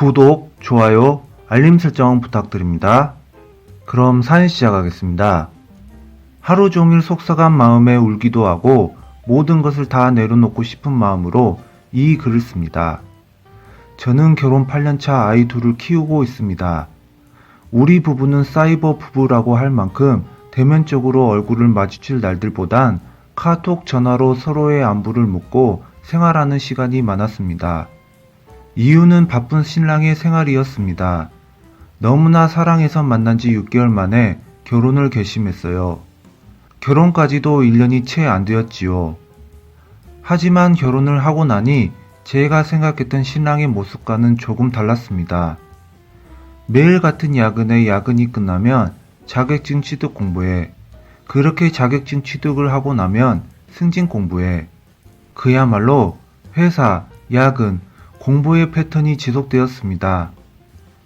구독, 좋아요, 알림 설정 부탁드립니다. 그럼 사연 시작하겠습니다. 하루 종일 속삭한 마음에 울기도 하고 모든 것을 다 내려놓고 싶은 마음으로 이 글을 씁니다. 저는 결혼 8년차 아이 둘을 키우고 있습니다. 우리 부부는 사이버 부부라고 할 만큼 대면적으로 얼굴을 마주칠 날들보단 카톡 전화로 서로의 안부를 묻고 생활하는 시간이 많았습니다. 이유는 바쁜 신랑의 생활이었습니다. 너무나 사랑해서 만난 지 6개월 만에 결혼을 결심했어요. 결혼까지도 1년이 채 안 되었지요. 하지만 결혼을 하고 나니 제가 생각했던 신랑의 모습과는 조금 달랐습니다. 매일 같은 야근에 야근이 끝나면 자격증 취득 공부해. 그렇게 자격증 취득을 하고 나면 승진 공부해. 그야말로 회사, 야근, 공부의 패턴이 지속되었습니다.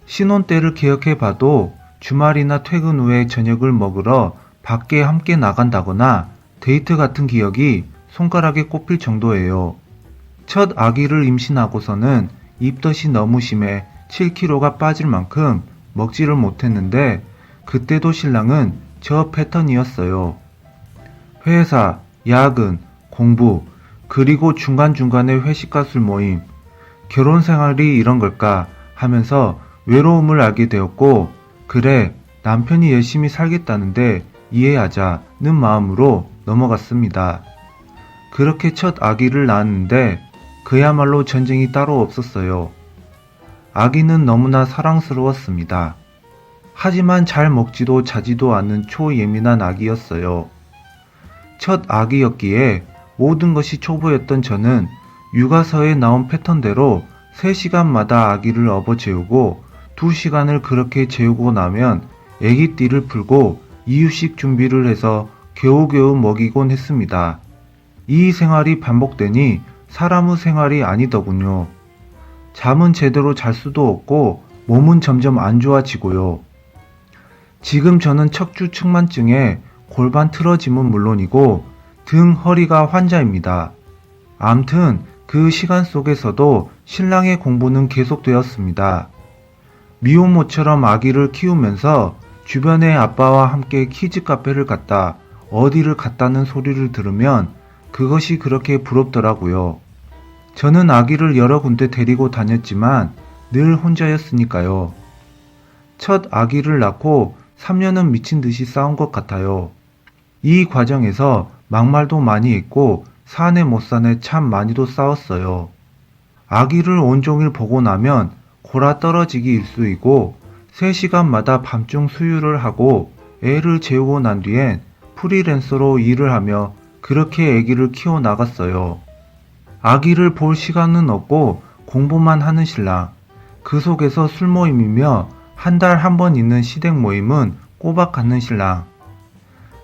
신혼 때를 기억해 봐도 주말이나 퇴근 후에 저녁을 먹으러 밖에 함께 나간다거나 데이트 같은 기억이 손가락에 꼽힐 정도예요. 첫 아기를 임신하고서는 입덧이 너무 심해 7kg가 빠질 만큼 먹지를 못했는데 그때도 신랑은 저 패턴이었어요. 회사, 야근, 공부, 그리고 중간중간에 회식과 술 모임, 결혼 생활이 이런 걸까 하면서 외로움을 알게 되었고, 그래, 남편이 열심히 살겠다는데 이해하자는 마음으로 넘어갔습니다. 그렇게 첫 아기를 낳았는데 그야말로 전쟁이 따로 없었어요. 아기는 너무나 사랑스러웠습니다. 하지만 잘 먹지도 자지도 않는 초예민한 아기였어요. 첫 아기였기에 모든 것이 초보였던 저는 육아서에 나온 패턴대로 3시간마다 아기를 업어 재우고 2시간을 그렇게 재우고 나면 아기 띠를 풀고 이유식 준비를 해서 겨우겨우 먹이곤 했습니다. 이 생활이 반복되니 사람의 생활이 아니더군요. 잠은 제대로 잘 수도 없고 몸은 점점 안 좋아지고요. 지금 저는 척추 측만증에 골반 틀어짐은 물론이고 등 허리가 환자입니다. 암튼 그 시간 속에서도 신랑의 공부는 계속되었습니다. 미혼모처럼 아기를 키우면서 주변의 아빠와 함께 키즈 카페를 갔다 어디를 갔다는 소리를 들으면 그것이 그렇게 부럽더라고요. 저는 아기를 여러 군데 데리고 다녔지만 늘 혼자였으니까요. 첫 아기를 낳고 3년은 미친 듯이 싸운 것 같아요. 이 과정에서 막말도 많이 했고 사내 못 사내 참 많이도 싸웠어요. 아기를 온종일 보고 나면 골아 떨어지기 일쑤이고 3시간마다 밤중 수유를 하고 애를 재우고 난 뒤엔 프리랜서로 일을 하며 그렇게 아기를 키워 나갔어요. 아기를 볼 시간은 없고 공부만 하는 신랑. 그 속에서 술 모임이며 한 달 한 번 있는 시댁 모임은 꼬박 가는 신랑.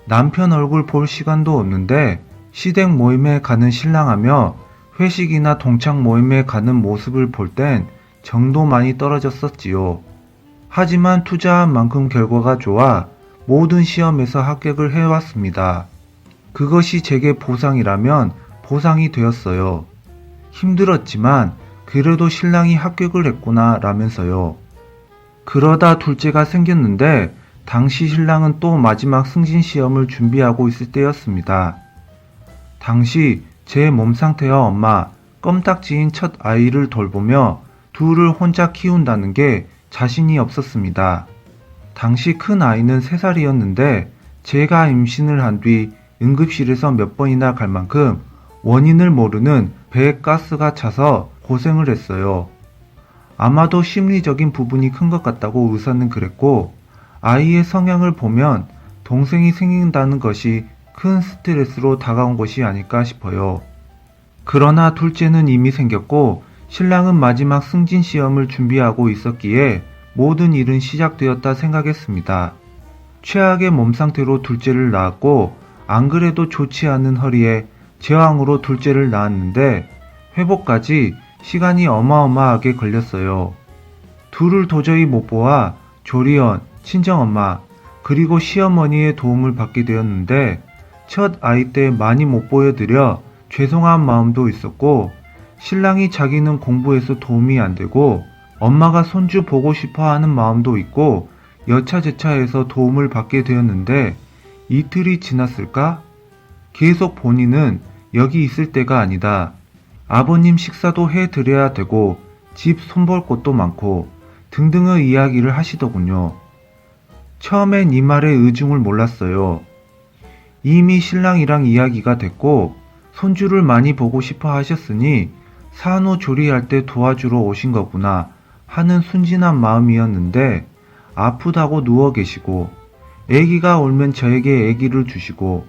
남편 얼굴 볼 시간도 없는데 시댁 모임에 가는 신랑하며 회식이나 동창 모임에 가는 모습을 볼 땐 정도 많이 떨어졌었지요. 하지만 투자한 만큼 결과가 좋아 모든 시험에서 합격을 해왔습니다. 그것이 제게 보상이라면 보상이 되었어요. 힘들었지만 그래도 신랑이 합격을 했구나 라면서요. 그러다 둘째가 생겼는데 당시 신랑은 또 마지막 승진 시험을 준비하고 있을 때였습니다. 당시 제 몸 상태와 엄마, 껌딱지인 첫 아이를 돌보며 둘을 혼자 키운다는 게 자신이 없었습니다. 당시 큰 아이는 3살이었는데 제가 임신을 한 뒤 응급실에서 몇 번이나 갈 만큼 원인을 모르는 배에 가스가 차서 고생을 했어요. 아마도 심리적인 부분이 큰 것 같다고 의사는 그랬고 아이의 성향을 보면 동생이 생긴다는 것이 큰 스트레스로 다가온 것이 아닐까 싶어요. 그러나 둘째는 이미 생겼고 신랑은 마지막 승진 시험을 준비하고 있었기에 모든 일은 시작되었다 생각했습니다. 최악의 몸 상태로 둘째를 낳았고 안 그래도 좋지 않은 허리에 제왕으로 둘째를 낳았는데 회복까지 시간이 어마어마하게 걸렸어요. 둘을 도저히 못 보아 조리원, 친정엄마, 그리고 시어머니의 도움을 받게 되었는데 첫 아이 때 많이 못 보여드려 죄송한 마음도 있었고 신랑이 자기는 공부해서 도움이 안 되고 엄마가 손주 보고 싶어 하는 마음도 있고 여차저차해서 도움을 받게 되었는데 이틀이 지났을까? 계속 본인은 여기 있을 때가 아니다. 아버님 식사도 해 드려야 되고 집 손볼 곳도 많고 등등의 이야기를 하시더군요. 처음엔 이 말의 의중을 몰랐어요. 이미 신랑이랑 이야기가 됐고 손주를 많이 보고 싶어 하셨으니 산후 조리할 때 도와주러 오신 거구나 하는 순진한 마음이었는데 아프다고 누워 계시고 아기가 울면 저에게 아기를 주시고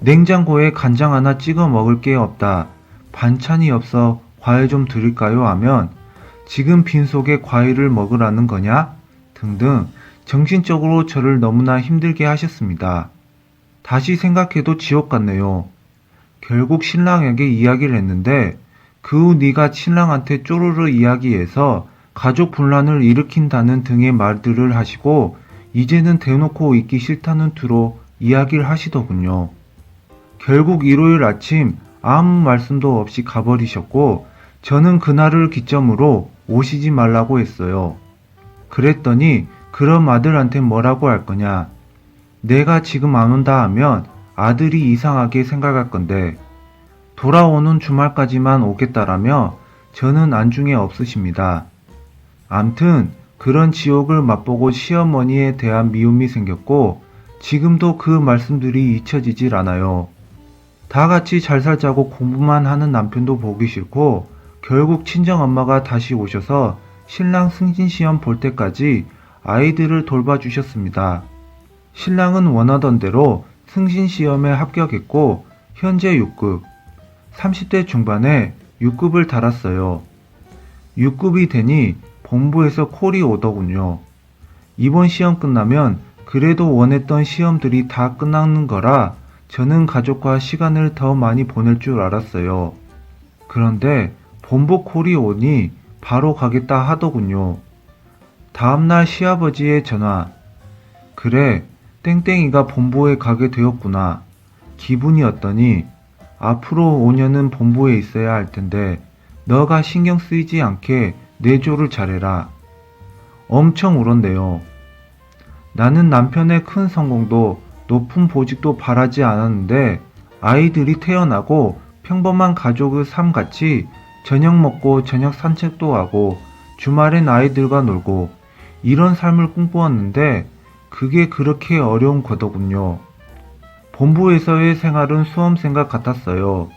냉장고에 간장 하나 찍어 먹을 게 없다. 반찬이 없어 과일 좀 드릴까요? 하면 지금 빈속에 과일을 먹으라는 거냐? 등등 정신적으로 저를 너무나 힘들게 하셨습니다. 다시 생각해도 지옥 같네요. 결국 신랑에게 이야기를 했는데 그 후 네가 신랑한테 쪼르르 이야기해서 가족 분란을 일으킨다는 등의 말들을 하시고 이제는 대놓고 있기 싫다는 투로 이야기를 하시더군요. 결국 일요일 아침 아무 말씀도 없이 가버리셨고 저는 그날을 기점으로 오시지 말라고 했어요. 그랬더니 그럼 아들한테 뭐라고 할 거냐. 내가 지금 안 온다 하면 아들이 이상하게 생각할 건데 돌아오는 주말까지만 오겠다라며 저는 안중에 없으십니다. 암튼 그런 지옥을 맛보고 시어머니에 대한 미움이 생겼고 지금도 그 말씀들이 잊혀지질 않아요. 다 같이 잘 살자고 공부만 하는 남편도 보기 싫고 결국 친정엄마가 다시 오셔서 신랑 승진시험 볼 때까지 아이들을 돌봐주셨습니다. 신랑은 원하던 대로 승진시험에 합격했고 현재 6급, 30대 중반에 6급을 달았어요. 6급이 되니 본부에서 콜이 오더군요. 이번 시험 끝나면 그래도 원했던 시험들이 다 끝나는 거라 저는 가족과 시간을 더 많이 보낼 줄 알았어요. 그런데 본부 콜이 오니 바로 가겠다 하더군요. 다음날 시아버지의 전화. 그래, 땡땡이가 본부에 가게 되었구나. 기분이 어떠니? 앞으로 5년은 본부에 있어야 할 텐데, 너가 신경 쓰이지 않게 내조를 잘해라. 엄청 울었네요. 나는 남편의 큰 성공도 높은 보직도 바라지 않았는데 아이들이 태어나고 평범한 가족의 삶 같이 저녁 먹고 저녁 산책도 하고 주말엔 아이들과 놀고 이런 삶을 꿈꾸었는데 그게 그렇게 어려운 거더군요. 본부에서의 생활은 수험생과 같았어요.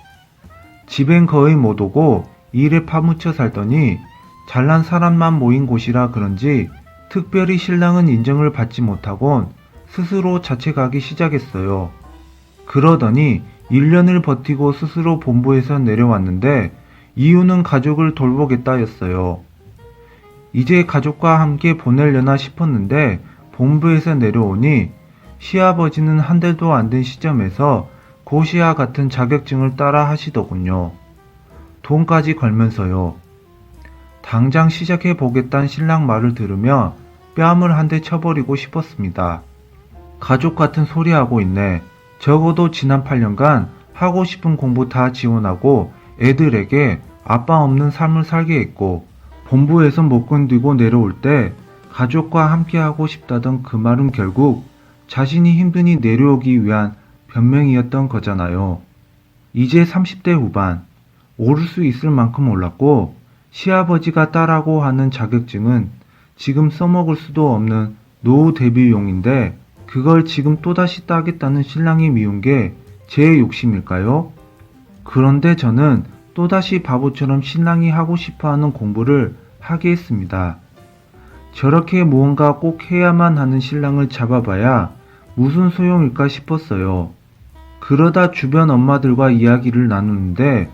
집엔 거의 못 오고 일에 파묻혀 살더니 잘난 사람만 모인 곳이라 그런지 특별히 신랑은 인정을 받지 못하곤 스스로 자책하기 시작했어요. 그러더니 1년을 버티고 스스로 본부에서 내려왔는데 이유는 가족을 돌보겠다였어요. 이제 가족과 함께 보내려나 싶었는데 본부에서 내려오니 시아버지는 한 달도 안 된 시점에서 고시와 같은 자격증을 따라 하시더군요. 돈까지 걸면서요. 당장 시작해 보겠다는 신랑 말을 들으며 뺨을 한 대 쳐버리고 싶었습니다. 가족 같은 소리 하고 있네. 적어도 지난 8년간 하고 싶은 공부 다 지원하고 애들에게 아빠 없는 삶을 살게 했고 본부에서 못 견디고 내려올 때 가족과 함께 하고 싶다던 그 말은 결국 자신이 힘드니 내려오기 위한 변명이었던 거잖아요. 이제 30대 후반 오를 수 있을 만큼 올랐고 시아버지가 따라고 하는 자격증은 지금 써먹을 수도 없는 노후 대비용인데 그걸 지금 또다시 따겠다는 신랑이 미운 게 제 욕심일까요? 그런데 저는 또다시 바보처럼 신랑이 하고 싶어 하는 공부를 하게 했습니다. 저렇게 무언가 꼭 해야만 하는 신랑을 잡아봐야 무슨 소용일까 싶었어요. 그러다 주변 엄마들과 이야기를 나누는데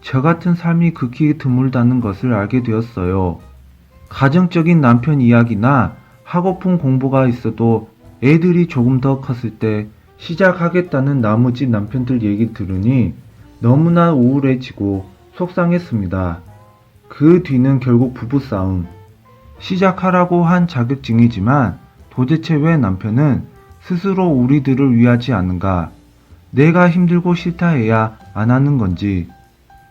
저 같은 삶이 극히 드물다는 것을 알게 되었어요. 가정적인 남편 이야기나 하고픈 공부가 있어도 애들이 조금 더 컸을 때 시작하겠다는 나머지 남편들 얘기 들으니 너무나 우울해지고 속상했습니다. 그 뒤는 결국 부부싸움. 시작하라고 한 자격증이지만 도대체 왜 남편은 스스로 우리들을 위하지 않는가? 내가 힘들고 싫다 해야 안 하는 건지.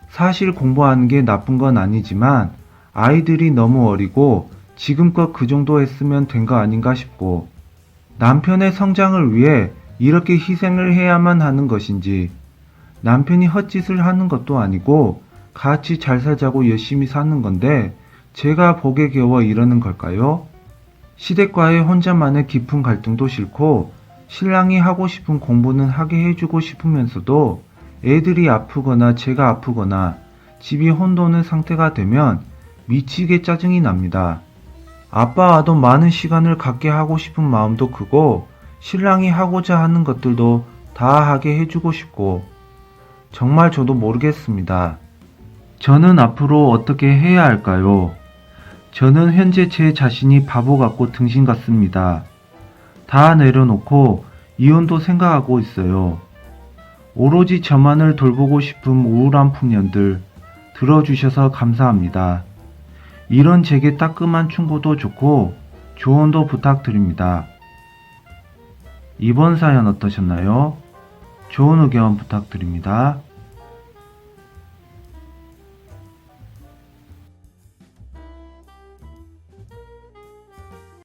사실 공부하는 게 나쁜 건 아니지만 아이들이 너무 어리고 지금껏 그 정도 했으면 된 거 아닌가 싶고 남편의 성장을 위해 이렇게 희생을 해야만 하는 것인지 남편이 헛짓을 하는 것도 아니고 같이 잘 살자고 열심히 사는 건데 제가 복에 겨워 이러는 걸까요? 시댁과의 혼자만의 깊은 갈등도 싫고 신랑이 하고 싶은 공부는 하게 해주고 싶으면서도 애들이 아프거나 제가 아프거나 집이 혼돈의 상태가 되면 미치게 짜증이 납니다. 아빠와도 많은 시간을 갖게 하고 싶은 마음도 크고 신랑이 하고자 하는 것들도 다 하게 해주고 싶고 정말 저도 모르겠습니다. 저는 앞으로 어떻게 해야 할까요? 저는 현재 제 자신이 바보 같고 등신 같습니다. 다 내려놓고 이혼도 생각하고 있어요. 오로지 저만을 돌보고 싶은 우울한 풍년들 들어주셔서 감사합니다. 이런 제게 따끔한 충고도 좋고 조언도 부탁드립니다. 이번 사연 어떠셨나요? 좋은 의견 부탁드립니다.